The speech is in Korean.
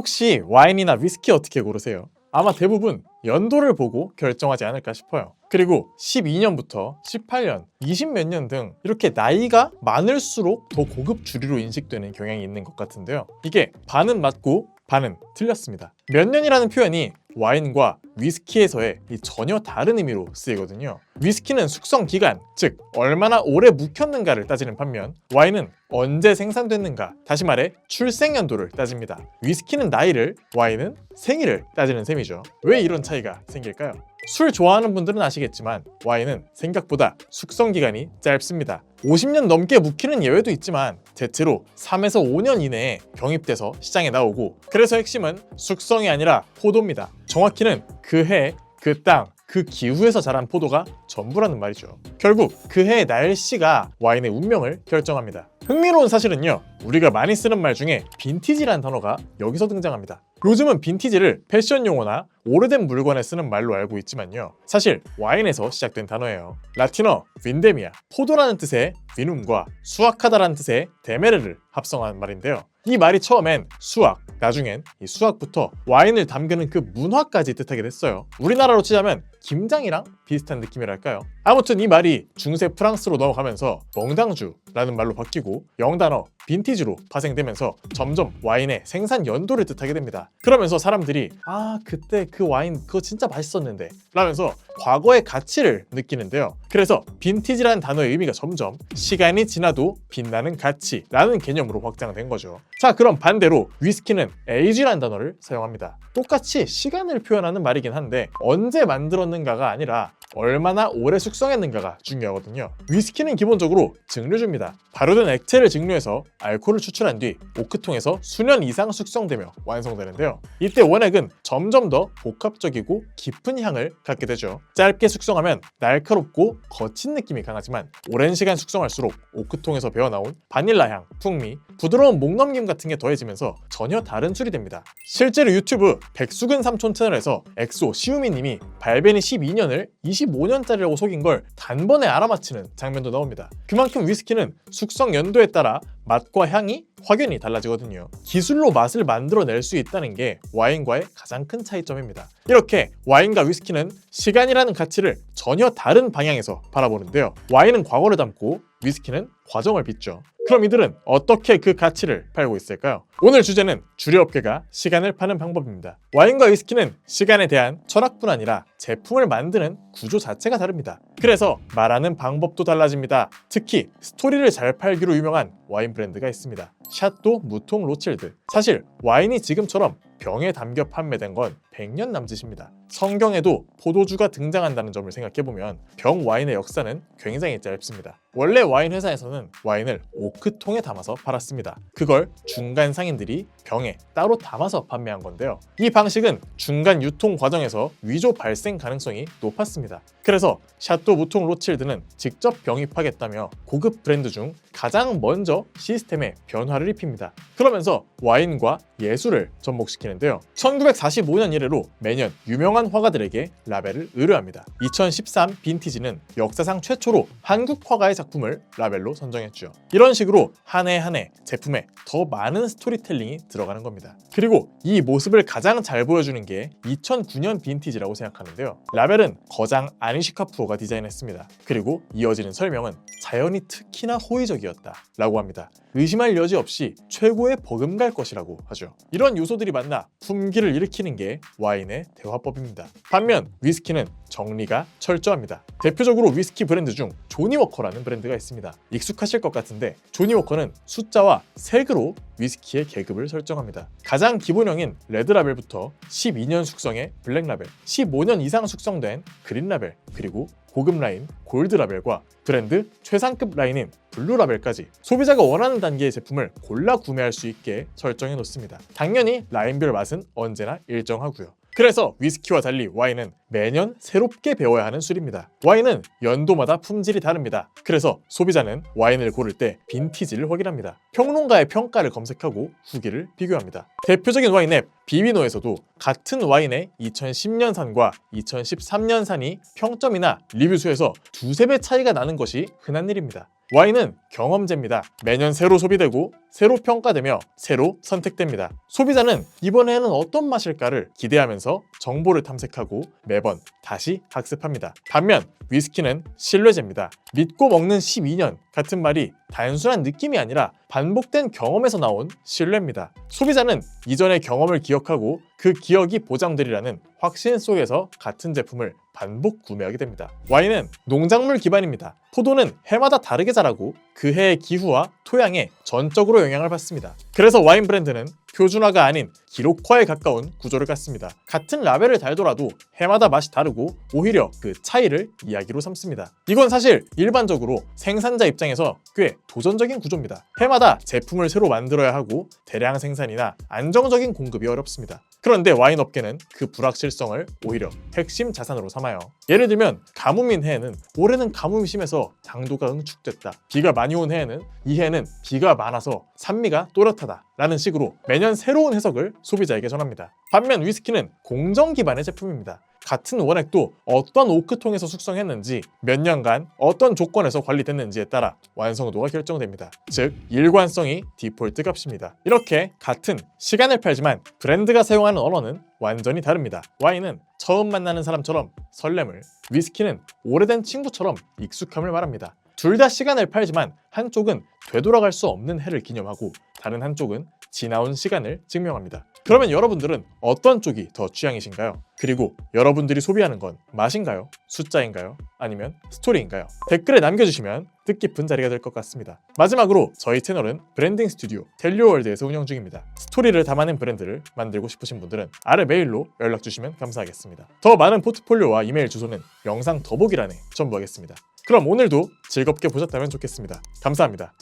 혹시 와인이나 위스키 어떻게 고르세요? 아마 대부분 연도를 보고 결정하지 않을까 싶어요. 그리고 12년부터 18년, 20 몇 년 등 이렇게 나이가 많을수록 더 고급 주류로 인식되는 경향이 있는 것 같은데요. 이게 반은 맞고 반은 틀렸습니다. 몇 년이라는 표현이 와인과 위스키에서의 이 전혀 다른 의미로 쓰이거든요. 위스키는 숙성 기간, 즉 얼마나 오래 묵혔는가를 따지는 반면 와인은 언제 생산됐는가, 다시 말해 출생 연도를 따집니다. 위스키는 나이를, 와인은 생일을 따지는 셈이죠. 왜 이런 차이가 생길까요? 술 좋아하는 분들은 아시겠지만 와인은 생각보다 숙성 기간이 짧습니다. 50년 넘게 묵히는 예외도 있지만 대체로 3에서 5년 이내에 병입돼서 시장에 나오고 그래서 핵심은 숙성이 아니라 포도입니다. 정확히는 그 해, 그 땅, 그 기후에서 자란 포도가 전부라는 말이죠. 결국 그 해의 날씨가 와인의 운명을 결정합니다. 흥미로운 사실은요, 우리가 많이 쓰는 말 중에 빈티지란 단어가 여기서 등장합니다. 요즘은 빈티지를 패션 용어나 오래된 물건에 쓰는 말로 알고 있지만요. 사실 와인에서 시작된 단어예요. 라틴어 빈데미아, 포도라는 뜻의 비눔과 수확하다라는 뜻의 데메르를 합성한 말인데요. 이 말이 처음엔 수확, 나중엔 이 수확부터 와인을 담그는 그 문화까지 뜻하게 됐어요. 우리나라로 치자면 김장이랑 비슷한 느낌이랄까요? 아무튼 이 말이 중세 프랑스로 넘어가면서 멍당주라는 말로 바뀌고 영단어 빈티지로 파생되면서 점점 와인의 생산 연도를 뜻하게 됩니다. 그러면서 사람들이 아 그때 그 와인 그거 진짜 맛있었는데 라면서 과거의 가치를 느끼는데요. 그래서 빈티지라는 단어의 의미가 점점 시간이 지나도 빛나는 가치라는 개념으로 확장된 거죠. 자 그럼 반대로 위스키는 에이지라는 단어를 사용합니다. 똑같이 시간을 표현하는 말이긴 한데 언제 만들었는가가 아니라 얼마나 오래 숙성했는가가 중요하거든요. 위스키는 기본적으로 증류주입니다. 발효된 액체를 증류해서 알코올을 추출한 뒤 오크통에서 수년 이상 숙성되며 완성되는데요. 이때 원액은 점점 더 복합적이고 깊은 향을 갖게 되죠. 짧게 숙성하면 날카롭고 거친 느낌이 강하지만 오랜 시간 숙성할수록 오크통에서 배어나온 바닐라 향, 풍미, 부드러운 목넘김 같은 게 더해지면서 전혀 다른 술이 됩니다. 실제로 유튜브 백수근 삼촌 채널에서 엑소 시우미님이 발베니 12년을 25년짜리라고 속인 걸 단번에 알아맞히는 장면도 나옵니다. 그만큼 위스키는 숙성 연도에 따라 맛과 향이 확연히 달라지거든요. 기술로 맛을 만들어낼 수 있다는 게 와인과의 가장 큰 차이점입니다. 이렇게 와인과 위스키는 시간이라는 가치를 전혀 다른 방향에서 바라보는데요. 와인은 과거를 담고 위스키는 과정을 빚죠. 그럼 이들은 어떻게 그 가치를 팔고 있을까요? 오늘 주제는 주류업계가 시간을 파는 방법입니다. 와인과 위스키는 시간에 대한 철학뿐 아니라 제품을 만드는 구조 자체가 다릅니다. 그래서 말하는 방법도 달라집니다. 특히 스토리를 잘 팔기로 유명한 와인 브랜드가 있습니다. 샤또 무통 로칠드. 사실 와인이 지금처럼 병에 담겨 판매된 건 100년 남짓입니다. 성경에도 포도주가 등장한다는 점을 생각해보면 병 와인의 역사는 굉장히 짧습니다. 원래 와인 회사에서는 와인을 오크통에 담아서 팔았습니다. 그걸 중간 상인들이 병에 따로 담아서 판매한 건데요. 이 방식은 중간 유통 과정에서 위조 발생 가능성이 높았습니다. 그래서 샤또 무통 로칠드는 직접 병입하겠다며 고급 브랜드 중 가장 먼저 시스템에 변화를 입힙니다. 그러면서 와인과 예술을 접목시키는 데요. 1945년 이래로 매년 유명한 화가들에게 라벨을 의뢰합니다. 2013 빈티지는 역사상 최초로 한국 화가의 작품을 라벨로 선정했죠. 이런 식으로 한 해 한 해 제품에 더 많은 스토리텔링이 들어가는 겁니다. 그리고 이 모습을 가장 잘 보여주는 게 2009년 빈티지라고 생각하는데요. 라벨은 거장 아니시카푸어가 디자인했습니다. 그리고 이어지는 설명은 자연이 특히나 호의적이었다 라고 합니다. 의심할 여지 없이 최고의 버금갈 것이라고 하죠. 이런 요소들이 만나 품기를 일으키는 게 와인의 대화법입니다. 반면 위스키는 정리가 철저합니다. 대표적으로 위스키 브랜드 중 조니워커라는 브랜드가 있습니다. 익숙하실 것 같은데 조니워커는 숫자와 색으로 위스키의 계급을 설정합니다. 가장 기본형인 레드라벨부터 12년 숙성의 블랙라벨, 15년 이상 숙성된 그린라벨, 그리고 고급 라인 골드라벨과 브랜드 최상급 라인인 블루라벨까지 소비자가 원하는 단계의 제품을 골라 구매할 수 있게 설정해 놓습니다. 당연히 라인별 맛은 언제나 일정하고요. 그래서 위스키와 달리 와인은 매년 새롭게 배워야 하는 술입니다. 와인은 연도마다 품질이 다릅니다. 그래서 소비자는 와인을 고를 때 빈티지를 확인합니다. 평론가의 평가를 검색하고 후기를 비교합니다. 대표적인 와인 앱 비비노에서도 같은 와인의 2010년산과 2013년산이 평점이나 리뷰 수에서 두세 배 차이가 나는 것이 흔한 일입니다. 와인은 경험제입니다. 매년 새로 소비되고 새로 평가되며 새로 선택됩니다. 소비자는 이번에는 어떤 맛일까를 기대하면서 정보를 탐색하고 매번 다시 학습합니다. 반면 위스키는 신뢰제입니다. 믿고 먹는 12년 같은 말이 단순한 느낌이 아니라 반복된 경험에서 나온 신뢰입니다. 소비자는 이전의 경험을 기억하고 그 기억이 보장되리라는 확신 속에서 같은 제품을 반복 구매하게 됩니다. 와인은 농작물 기반입니다. 포도는 해마다 다르게 자라고 그 해의 기후와 토양에 전적으로 영향을 받습니다. 그래서 와인 브랜드는 표준화가 아닌 기록화에 가까운 구조를 갖습니다. 같은 라벨을 달더라도 해마다 맛이 다르고 오히려 그 차이를 이야기로 삼습니다. 이건 사실 일반적으로 생산자 입장에서 꽤 도전적인 구조입니다. 해마다 제품을 새로 만들어야 하고 대량 생산이나 안정적인 공급이 어렵습니다. 그런데 와인 업계는 그 불확실성을 오히려 핵심 자산으로 삼아요. 예를 들면 가뭄인 해에는 올해는 가뭄이 심해서 당도가 응축됐다. 비가 많이 온 해에는 이 해에는 비가 많아서 산미가 또렷하다. 라는 식으로 매년 새로운 해석을 소비자에게 전합니다. 반면 위스키는 공정 기반의 제품입니다. 같은 원액도 어떤 오크통에서 숙성했는지 몇 년간 어떤 조건에서 관리됐는지에 따라 완성도가 결정됩니다. 즉 일관성이 디폴트 값입니다. 이렇게 같은 시간을 팔지만 브랜드가 사용하는 언어는 완전히 다릅니다. 와인은 처음 만나는 사람처럼 설렘을, 위스키는 오래된 친구처럼 익숙함을 말합니다. 둘 다 시간을 팔지만 한쪽은 되돌아갈 수 없는 해를 기념하고 다른 한쪽은 지나온 시간을 증명합니다. 그러면 여러분들은 어떤 쪽이 더 취향이신가요? 그리고 여러분들이 소비하는 건 맛인가요? 숫자인가요? 아니면 스토리인가요? 댓글에 남겨주시면 뜻깊은 자리가 될 것 같습니다. 마지막으로 저희 채널은 브랜딩 스튜디오 텔리오월드에서 운영 중입니다. 스토리를 담아낸 브랜드를 만들고 싶으신 분들은 아래 메일로 연락 주시면 감사하겠습니다. 더 많은 포트폴리오와 이메일 주소는 영상 더보기란에 첨부하겠습니다. 그럼 오늘도 즐겁게 보셨다면 좋겠습니다. 감사합니다.